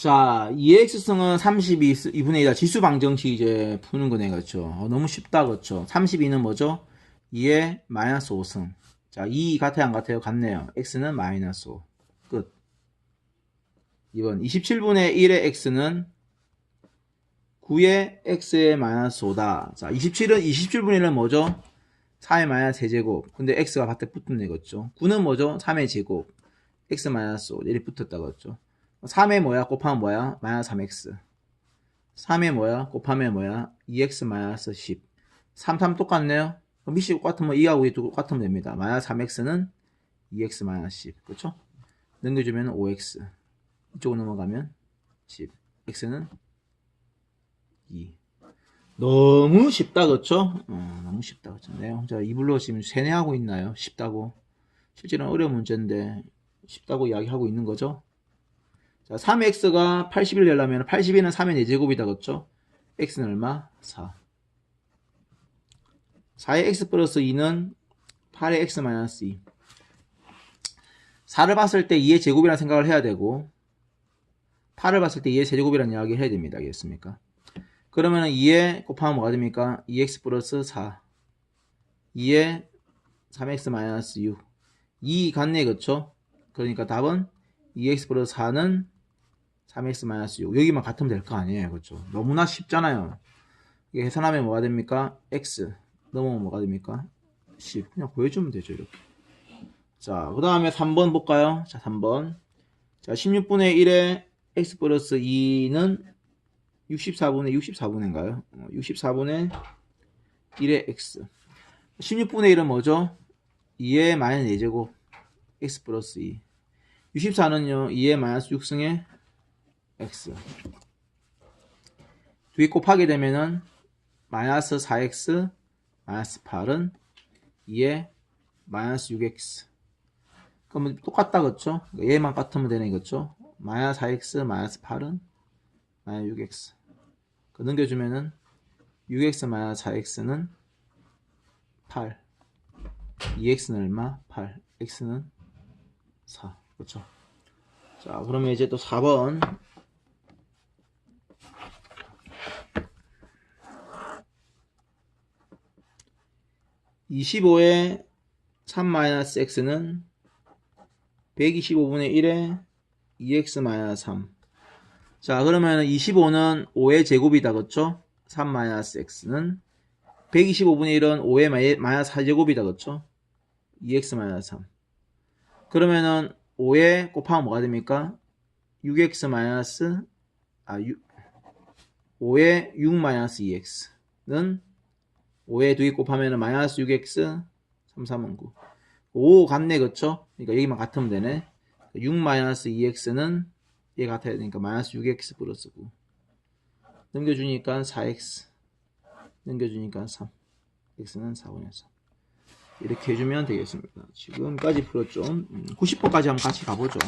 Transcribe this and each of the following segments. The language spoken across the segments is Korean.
자, 2x승은 32, 2분의 2다. 지수 방정식 이제 푸는 거네, 그렇죠? 어, 너무 쉽다, 그렇죠? 32는 뭐죠? 2의 마이너스 5승. 자, 2 같아요, 안 같아요? 같네요. x는 마이너스 5. 끝. 2번. 27분의 1의 x는 9의 x의 마이너스 5다. 자, 27은, 27분의 1은 뭐죠? 4의 마이너스 세제곱. 근데 x가 밭에 붙은 애겠죠. 9는 뭐죠? 3의 제곱. x 마이너스 5. 이렇게 붙었다고 했죠. 3의 뭐야? 곱하면 뭐야? 마이너스 3x. 3의 뭐야? 곱하면 뭐야? 2x 마이너스 10. 3, 3 똑같네요. 그럼 미시 똑같으면 2하고 2 똑같으면 됩니다. 마이너스 3x는 2x 마이너스 10. 그렇죠? 넘겨주면 5x. 이쪽으로 넘어가면 10. x는 2. 너무 쉽다, 그렇죠? 어, 너무 쉽다, 그렇죠? 네, 자, 이불로 지금 세뇌하고 있나요? 쉽다고. 실제로는 어려운 문제인데 쉽다고 이야기하고 있는 거죠? 자, 3x가 80을 내려면 80에는 3의 4제곱이다, 그렇죠? x는 얼마? 4. 4의 x 플러스 2는 8의 x 마이너스 2. 4를 봤을 때 2의 제곱이라는 생각을 해야 되고 8을 봤을 때 2의 세제곱이라는 이야기를 해야 됩니다. 알겠습니까? 그러면 2에 곱하면 뭐가 됩니까? 2x 플러스 4 2에 3x 마이너스 6 2 같네 그쵸? 그러니까 답은 2x 플러스 4는 3x 마이너스 6 여기만 같으면 될 거 아니에요 그쵸? 너무나 쉽잖아요 이게 계산하면 뭐가 됩니까? x 넘어오면 뭐가 됩니까? 10 그냥 보여주면 되죠 이렇게 자 그 다음에 3번 볼까요? 자 3번 자 16분의 1에 x 플러스 2는 64분의 64분인가요? 64분의 1의 x 16분의 1은 뭐죠? 2의 마이너스 4제곱 x 플러스 2 64는요 2의 마이너스 6승의 x. 두 개 곱하게 되면은 마이너스 4x 마이너스 8은 2의 마이너스 6x 그러면 똑같다 그쵸? 얘만 같으면 되네 그쵸? 마이너스 4x 마이너스 8은 마이너스 6x 그 넘겨주면은 6x 마이너스 4x는 8 2x는 얼마? 8 x는 4 그렇죠 자 그러면 이제 또 4번 (25의 3-x는 125분의 1의 2x 마이너스 3 자, 그러면 25는 5의 제곱이다, 그쵸? 3 마이너스 x는 125분의 1은 5의 마이너스 4제곱이다, 그쵸? 2x 마이너스 3. 그러면은 5에 곱하면 뭐가 됩니까? 6x 마이너스 아 6, 5에 6 마이너스 2x는 5에 2개 곱하면은 마이너스 6x 3, 3은 9. 5 같네, 그쵸? 그러니까 여기만 같으면 되네. 6 마이너스 2x는 얘 같아야 되니까 마이너스 6x 플러스 9 넘겨주니까 4x 넘겨주니까 3 x는 4분의 3 이렇게 해주면 되겠습니다. 지금까지 풀었죠. 90번까지 한번 같이 가보죠.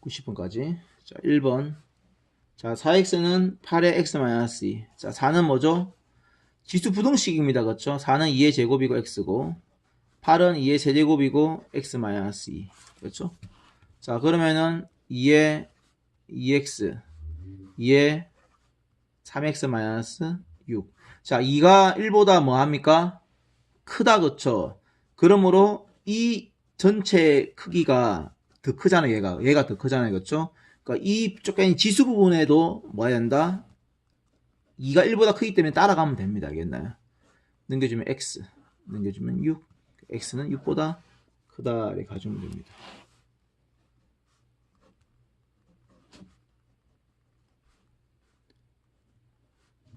90번까지 자 1번 자 4x는 8의 x 마이너스 2자 4는 뭐죠? 지수 부등식입니다 그렇죠? 4는 2의 제곱이고 x고 8은 2의 세제곱이고 x 마이너스 2 그렇죠? 자 그러면은 2의 2x 2의 3x 마이너스 6. 자 2가 1보다 뭐 합니까? 크다 그렇죠? 그러므로 이 전체 크기가 더 크잖아요 얘가 얘가 더 크잖아요 그렇죠? 그러니까 이 쪽에 지수 부분에도 뭐 해야 된다? 2가 1보다 크기 때문에 따라가면 됩니다 알겠나요? 넘겨주면 x 넘겨주면 6 x는 6보다 크다 이렇게 가주면 됩니다.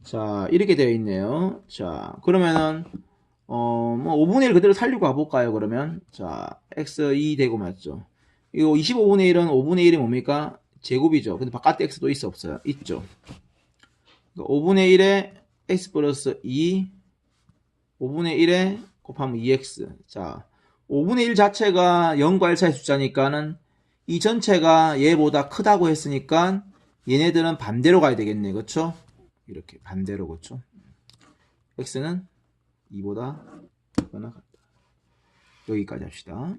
자 이렇게 되어 있네요. 자 그러면은 어 뭐 5분의 1 그대로 살리고 가볼까요 그러면 자 x 2 되고 맞죠. 이거 25분의 1은 5분의 1이 뭡니까? 제곱이죠. 근데 바깥에 x도 있어 없어요? 있죠. 5분의 1에 x 플러스 2 5분의 1에 곱하면 2x. 자, 5분의 1 자체가 0과 1 사이 숫자니까는 이 전체가 얘보다 크다고 했으니까 얘네들은 반대로 가야 되겠네. 그쵸? 이렇게 반대로 그쵸? x는 2보다 크거나 같다. 여기까지 합시다.